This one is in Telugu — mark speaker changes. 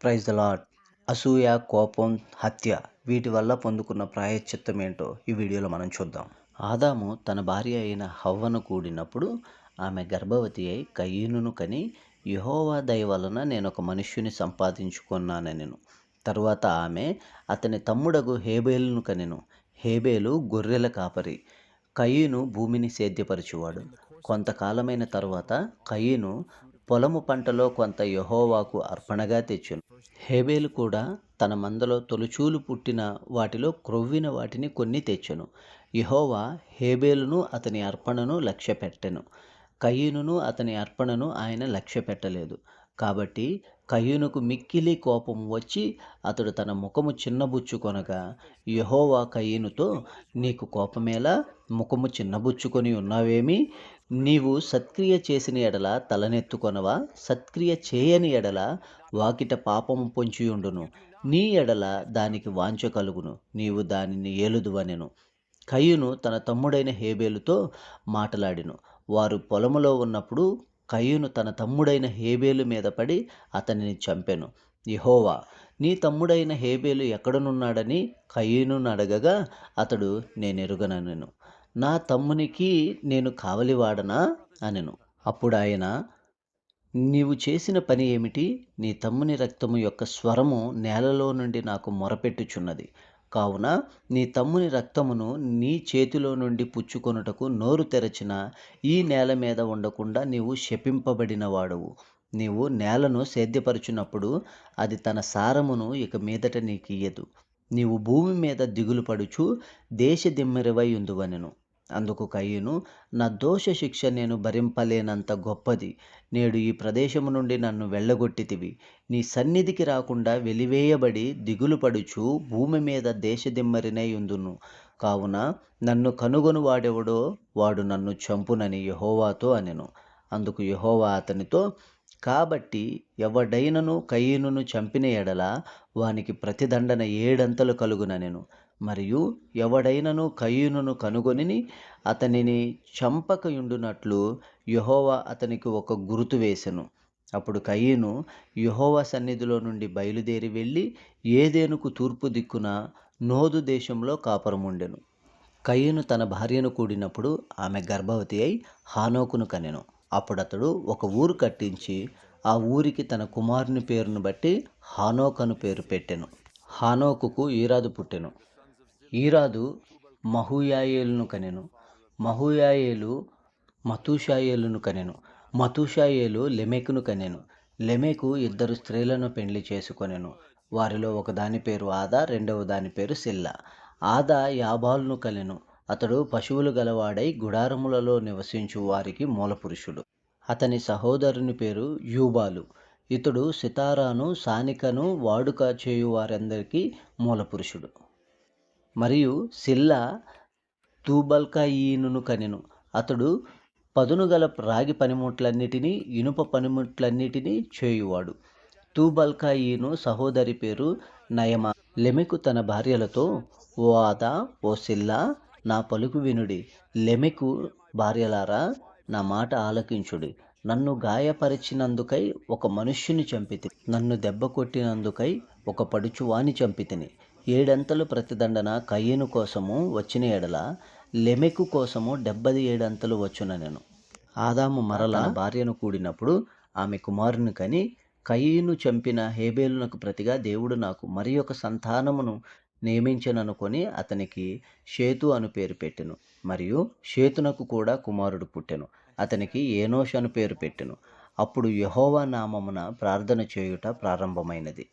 Speaker 1: ప్రైజ్ ద లాడ్ అసూయ కోపం హత్య వీటి వల్ల పొందుకున్న ప్రాయశ్చిత్తం ఏంటో ఈ వీడియోలో మనం చూద్దాం. ఆదాము తన భార్య అయిన హవ్వను కూడినప్పుడు ఆమె గర్భవతి అయి కయ్యూనును కని యహోవా దయ వలన నేను ఒక మనుష్యుని సంపాదించుకున్నానెను తరువాత ఆమె అతని తమ్ముడగు హేబేలును కనెను. హేబేలు గొర్రెల కాపరి. కయ్యూను భూమిని సేద్యపరచువాడు. కొంతకాలమైన తర్వాత కయ్యను పొలము పంటలో కొంత యహోవాకు అర్పణగా తెచ్చును. హేబేలు కూడా తన మందలో తొలుచూలు పుట్టిన వాటిలో క్రొవ్విన వాటిని కొన్ని తెచ్చెను. యహోవా హేబేలును అతని అర్పణను లక్ష్య పెట్టెను కయ్యూనును అతని అర్పణను ఆయన లక్ష్య పెట్టలేదు కాబట్టి కయ్యూనుకు మిక్కిలి కోపం వచ్చి అతడు తన ముఖము చిన్నబుచ్చుకొనగా యహోవా కయ్యూనుతో నీకు కోపమేలా ముఖము చిన్నబుచ్చుకొని ఉన్నావేమి? నీవు సత్క్రియ చేసిన ఎడల తలనెత్తుకొనవా? సత్క్రియ చేయని ఎడల వాకిట పాపము పొంచియుండును. నీ ఎడల దానికి వాంఛ కలుగును. నీవు దానిని ఏలుదువనెను. కయ్యును తన తమ్ముడైన హేబేలుతో మాటలాడిను. వారు పొలములో ఉన్నప్పుడు కయ్యును తన తమ్ముడైన హేబేలు మీద పడి అతనిని చంపెను. యహోవా నీ తమ్ముడైన హేబేలు ఎక్కడనున్నాడని కయ్యూను అడగగా అతడు నేనెరుగనను నా తమ్మునికి నేను కావలివాడనా? అనెను. అప్పుడు ఆయన నీవు చేసిన పని ఏమిటి? నీ తమ్ముని రక్తము యొక్క స్వరము నేలలో నుండి నాకు మొరపెట్టుచున్నది. కావున నీ తమ్ముని రక్తమును నీ చేతిలో నుండి పుచ్చుకొనుటకు నోరు తెరచిన ఈ నేల మీద ఉండకుండా నీవు శపింపబడిన వాడవు నీవు నేలను సేద్యపరచునప్పుడు అది తన సారమును ఇక మీదట నీకు ఇయ్యదు నీవు భూమి మీద దిగులు పడుచు దేశ దిమ్మెరవై ఉందువనెను. అందుకు కయ్యును నా దోష శిక్ష నేను భరింపలేనంత గొప్పది. నేడు ఈ ప్రదేశము నుండి నన్ను వెళ్ళగొట్టితివి. నీ సన్నిధికి రాకుండా వెలివేయబడి దిగులు పడుచు భూమి మీద దేశదిమ్మరినై ఉందును. కావున నన్ను కనుగొను వాడెవడో వాడు నన్ను చంపునని యహోవాతో అనెను. అందుకు యహోవా అతనితో కాబట్టి ఎవడైనను కయ్యనును చంపిన ఎడల వానికి ప్రతిదండన ఏడంతలు కలుగుననెను మరియు ఎవడైనను కయ్యూనును కనుగొని అతనిని చంపకయుండునట్లు యహోవా అతనికి ఒక గుర్తు వేసెను. అప్పుడు కయ్యను యహోవా సన్నిధిలో నుండి బయలుదేరి వెళ్ళి ఏదేనుకు తూర్పు దిక్కున నోదు దేశంలో కాపురముండెను. కయ్యను తన భార్యను కూడినప్పుడు ఆమె గర్భవతి అయి హానోకును కనెను. అప్పుడతడు ఒక ఊరు కట్టించి ఆ ఊరికి తన కుమారుని పేరును బట్టి హానోక్ అను పేరు పెట్టెను. హానోకుకు ఈరాదు పుట్టెను. ఈరాదు మహుయాయేలును కనెను. మహుయాయేలు మతూషాయేలును కనెను. మతూషాయేలు లెమెకును కనెను. లెమెకు ఇద్దరు స్త్రీలను పెండ్లి చేసుకొనెను. వారిలో ఒకదాని పేరు ఆదా రెండవ దాని పేరు సిల్ల. ఆదా యాబాలును కలెను. అతడు పశువులు గలవాడై గుడారములలో నివసించు వారికి మూలపురుషుడు అతని సహోదరుని పేరు యూబాలు. ఇతడు సితారాను సానికను వాడుక చేయు వారందరికీ మూలపురుషుడు. మరియు సిల్ల తూబల్కాయీనును కనెను. అతడు పదును గల రాగి పనిముట్లన్నిటినీ ఇనుప పనిముట్లన్నిటినీ చేయువాడు. తూబల్కాయీను సహోదరి పేరు నయమ. లెమెకు తన భార్యలతో ఓ ఆదా ఓ సిల్లా నా పలుకు వినుడి. లెమెకు భార్యలారా నా మాట ఆలకించుడి. నన్ను గాయపరిచినందుకై ఒక మనుష్యుని చంపితి నన్ను దెబ్బ కొట్టినందుకై ఒక పడుచువాని చంపితిని. ఏడంతలు ప్రతిదండన కయ్యను కోసము వచ్చిన ఎడల లెమెకు కోసము డెబ్బది ఏడంతలు వచ్చున నేను. ఆదాము మరల భార్యను కూడినప్పుడు ఆమె కుమారుని కని కయ్యను చంపిన హేబేలునకు ప్రతిగా దేవుడు నాకు మరి ఒక సంతానమును నియమించననుకొని అతనికి షేతు అను పేరు పెట్టెను. మరియు షేతునకు కూడా కుమారుడు పుట్టెను. అతనికి ఏనోష్ అను పేరు పెట్టెను. అప్పుడు యహోవా నామమున ప్రార్థన చేయుట ప్రారంభమైనది.